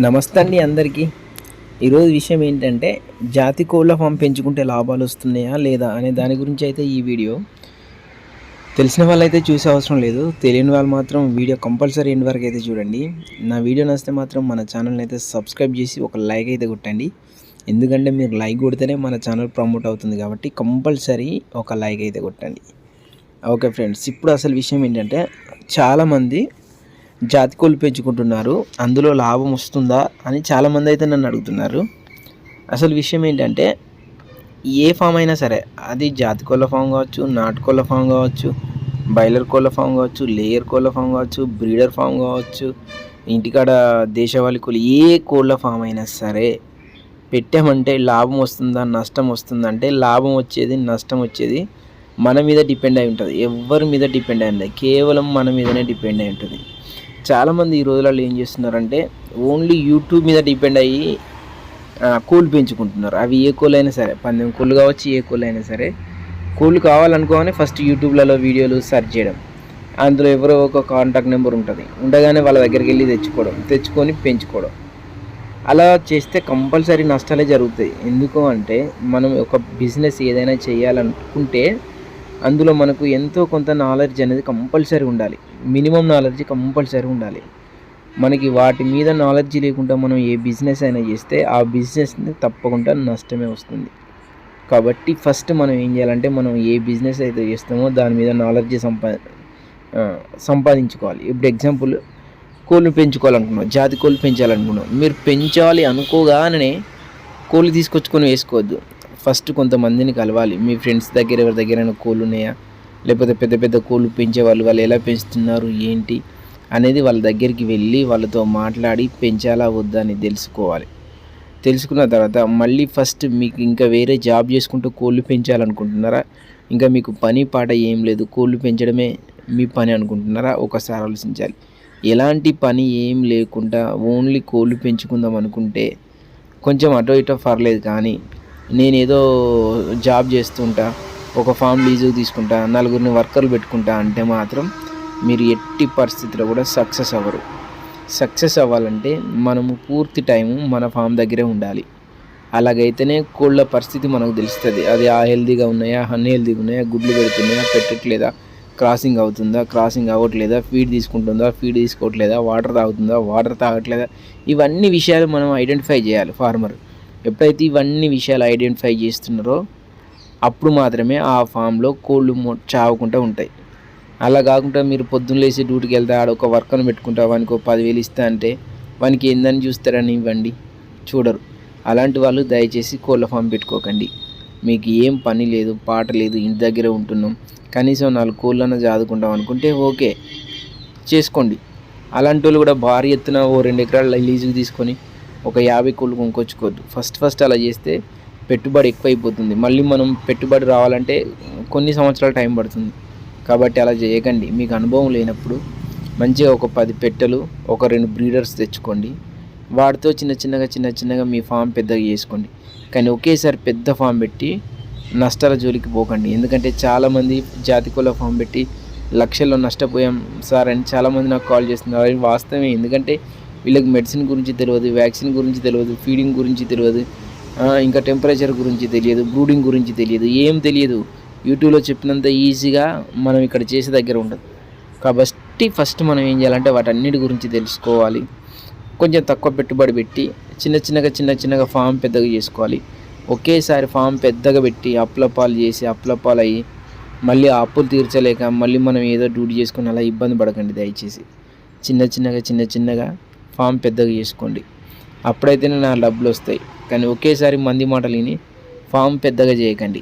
నమస్తే అండి అందరికీ. ఈరోజు విషయం ఏంటంటే జాతి కోళ్ళ ఫామ్ పెంచుకుంటే లాభాలు వస్తున్నాయా లేదా అనే దాని గురించి అయితే ఈ వీడియో. తెలిసిన వాళ్ళైతే చూసే అవసరం లేదు. తెలియని వాళ్ళు మాత్రం వీడియో కంపల్సరీ ఎండ్ వరకు అయితే చూడండి. నా వీడియో నచ్చితే మాత్రం మన ఛానల్ని అయితే సబ్స్క్రైబ్ చేసి ఒక లైక్ అయితే కొట్టండి. ఎందుకంటే మీరు లైక్ కొడితేనే మన ఛానల్ ప్రమోట్ అవుతుంది కాబట్టి కంపల్సరీ ఒక లైక్ అయితే కొట్టండి. ఓకే ఫ్రెండ్స్ ఇప్పుడు అసలు విషయం ఏంటంటే చాలామంది జాతి కోళ్ళు పెంచుకుంటున్నారు. అందులో లాభం వస్తుందా అని చాలామంది అయితే నన్ను అడుగుతున్నారు. అసలు విషయం ఏంటంటే ఏ ఫామ్ అయినా సరే అది జాతి కోళ్ళ ఫామ్ కావచ్చు నాటుకోళ్ళ ఫామ్ కావచ్చు బాయిలర్ కోళ్ళ ఫామ్ కావచ్చు లేయర్ కోళ్ళ ఫామ్ కావచ్చు బ్రీడర్ ఫామ్ కావచ్చు ఇంటికాడ దేశవాళీ కోళ్ళు ఏ కోళ్ళ ఫామ్ అయినా సరే పెట్టామంటే లాభం వస్తుందా నష్టం వస్తుందా అంటే లాభం వచ్చేది నష్టం వచ్చేది మన మీద డిపెండ్ అయి ఉంటుంది. ఎవరి మీద డిపెండ్ అయి ఉంటుంది కేవలం మన మీదనే డిపెండ్ అయి ఉంటుంది. చాలామంది ఈ రోజులలో ఏం చేస్తున్నారంటే ఓన్లీ యూట్యూబ్ మీద డిపెండ్ అయ్యి కోళ్ళు పెంచుకుంటున్నారు. అవి ఏ కోళ్ళు అయినా సరే పందెం కోళ్ళు కావచ్చు ఏ కోళ్ళు అయినా సరే కోళ్ళు కావాలనుకోగానే ఫస్ట్ యూట్యూబ్లలో వీడియోలు సెర్చ్ చేయడం. అందులో ఎవరో ఒక కాంటాక్ట్ నెంబర్ ఉంటుంది. ఉండగానే వాళ్ళ దగ్గరికి వెళ్ళి తెచ్చుకోవడం తెచ్చుకొని పెంచుకోవడం. అలా చేస్తే కంపల్సరీ నష్టాలే జరుగుతాయి. ఎందుకు అంటే మనం ఒక బిజినెస్ ఏదైనా చేయాలనుకుంటే అందులో మనకు ఎంతో కొంత నాలెడ్జ్ అనేది కంపల్సరీ ఉండాలి. మినిమం నాలెడ్జ్ కంపల్సరీ ఉండాలి. మనకి వాటి మీద నాలెడ్జ్ లేకుండా మనం ఏ బిజినెస్ అయినా చేస్తే ఆ బిజినెస్ని తప్పకుండా నష్టమే వస్తుంది. కాబట్టి ఫస్ట్ మనం ఏం చేయాలంటే మనం ఏ బిజినెస్ అయితే చేస్తామో దాని మీద నాలెడ్జ్ సంపా సంపాదించుకోవాలి. ఇప్పుడు ఎగ్జాంపుల్ కోళ్ళు పెంచుకోవాలనుకున్నాం. జాతి కోళ్ళు పెంచాలనుకున్నాం. మీరు పెంచాలి అనుకోగానే కోళ్ళు తీసుకొచ్చుకొని వేసుకోవద్దు. ఫస్ట్ కొంతమందిని కలవాలి. మీ ఫ్రెండ్స్ దగ్గర ఎవరి దగ్గరైనా కోళ్ళు ఉన్నాయా? లేకపోతే పెద్ద పెద్ద కోళ్ళు పెంచే వాళ్ళు వాళ్ళు ఎలా పెంచుతున్నారు? ఏంటి? అనేది వాళ్ళ దగ్గరికి వెళ్ళి వాళ్ళతో మాట్లాడి పెంచాలా వద్దా అని తెలుసుకోవాలి. తెలుసుకున్న తర్వాత మళ్ళీ ఫస్ట్ మీకు ఇంకా వేరే జాబ్ చేసుకుంటూ కోళ్ళు పెంచాలనుకుంటున్నారా? ఇంకా మీకు పని పాట ఏం లేదు. కోళ్ళు పెంచడమే మీ పని అనుకుంటున్నారా? ఒకసారి ఆలోచించాలి. ఎలాంటి పని ఏం లేకుండా ఓన్లీ కోళ్ళు పెంచుకుందాం అనుకుంటే కొంచెం అటో ఇటో పర్లేదు కానీ నేనేదో జాబ్ చేస్తుంటా ఒక ఫామ్ లీజుకు తీసుకుంటా నలుగురిని వర్కర్లు పెట్టుకుంటా అంటే మాత్రం మీరు ఎట్టి పరిస్థితిలో కూడా సక్సెస్ అవ్వరు. సక్సెస్ అవ్వాలంటే మనము పూర్తి టైము మన ఫామ్ దగ్గరే ఉండాలి. అలాగైతేనే కోళ్ళ పరిస్థితి మనకు తెలుస్తుంది. అది ఆ హెల్తీగా ఉన్నాయా అన్హెల్దీగా ఉన్నాయా గుడ్లు పెడుతున్నాయా పెట్టట్లేదా క్రాసింగ్ అవుతుందా క్రాసింగ్ అవ్వట్లేదా ఫీడ్ తీసుకుంటుందా ఫీడ్ తీసుకోవట్లేదా వాటర్ తాగుతుందా వాటర్ తాగట్లేదా ఇవన్నీ విషయాలు మనం ఐడెంటిఫై చేయాలి ఫార్మర్. ఎప్పుడైతే ఇవన్నీ విషయాలు ఐడెంటిఫై చేస్తున్నారో అప్పుడు మాత్రమే ఆ ఫామ్లో కోళ్ళు చావకుండా ఉంటాయి. అలా కాకుండా మీరు పొద్దున్న లేచి డ్యూటీకి వెళ్తే ఆడ ఒక వర్కర్ని పెట్టుకుంటా వానికి ఒక పదివేలు ఇస్తా అంటే వానికి ఏందని చూస్తారని ఇవ్వండి. చూడరు. అలాంటి వాళ్ళు దయచేసి కోళ్ళ ఫామ్ పెట్టుకోకండి. మీకు ఏం పని లేదు పాట లేదు ఇంటి దగ్గర ఉంటున్నాం. కనీసం నాలుగు కోళ్ళన్నా చాదుకుంటాం అనుకుంటే ఓకే. చేసుకోండి. అలాంటి వాళ్ళు కూడా భారీ ఎత్తున ఓ రెండు ఎకరాలు లీజులు తీసుకొని ఒక యాభై కోళ్ళు కొనుక్కొచ్చుకోవద్దు. ఫస్ట్ ఫస్ట్ అలా చేస్తే పెట్టుబడి ఎక్కువైపోతుంది. మళ్ళీ మనం పెట్టుబడి రావాలంటే కొన్ని సంవత్సరాల టైం పడుతుంది. కాబట్టి అలా చేయకండి. మీకు అనుభవం లేనప్పుడు మంచిగా ఒక పది పెట్టెలు ఒక రెండు బ్రీడర్స్ తెచ్చుకోండి. వాటితో చిన్న చిన్నగా చిన్న చిన్నగా మీ ఫామ్ పెద్దగా చేసుకోండి. కానీ ఒకేసారి పెద్ద ఫామ్ పెట్టి నష్టాల జోలికి పోకండి. ఎందుకంటే చాలామంది జాతి కోళ్ళ ఫామ్ పెట్టి లక్షల్లో నష్టపోయాం సార్ అని చాలామంది నాకు కాల్ చేస్తున్నారు. అది వాస్తవమే. ఎందుకంటే వీళ్ళకి మెడిసిన్ గురించి తెలియదు వ్యాక్సిన్ గురించి తెలియదు ఫీడింగ్ గురించి తెలియదు ఇంకా టెంపరేచర్ గురించి తెలియదు బ్రూడింగ్ గురించి తెలియదు ఏం తెలియదు. యూట్యూబ్లో చెప్పినంత ఈజీగా మనం ఇక్కడ చేసే దగ్గర ఉండదు. కాబట్టి ఫస్ట్ మనం ఏం చేయాలంటే వాటన్నిటి గురించి తెలుసుకోవాలి. కొంచెం తక్కువ పెట్టుబడి పెట్టి చిన్న చిన్నగా చిన్న చిన్నగా ఫామ్ పెద్దగా చేసుకోవాలి. ఒకేసారి ఫామ్ పెద్దగా పెట్టి అప్పులపాలు చేసి అప్లపాలు అయ్యి మళ్ళీ ఆ అప్పులు తీర్చలేక మళ్ళీ మనం ఏదో డ్యూటీ చేసుకుని అలా ఇబ్బంది పడకండి దయచేసి. చిన్న చిన్నగా చిన్న చిన్నగా ఫామ్ పెద్దగా చేసుకోండి. అప్పుడైతేనే నా డబ్బులు వస్తాయి. కానీ ఒకేసారి మంది మాటలు విని ఫామ్ పెద్దగా చేయకండి.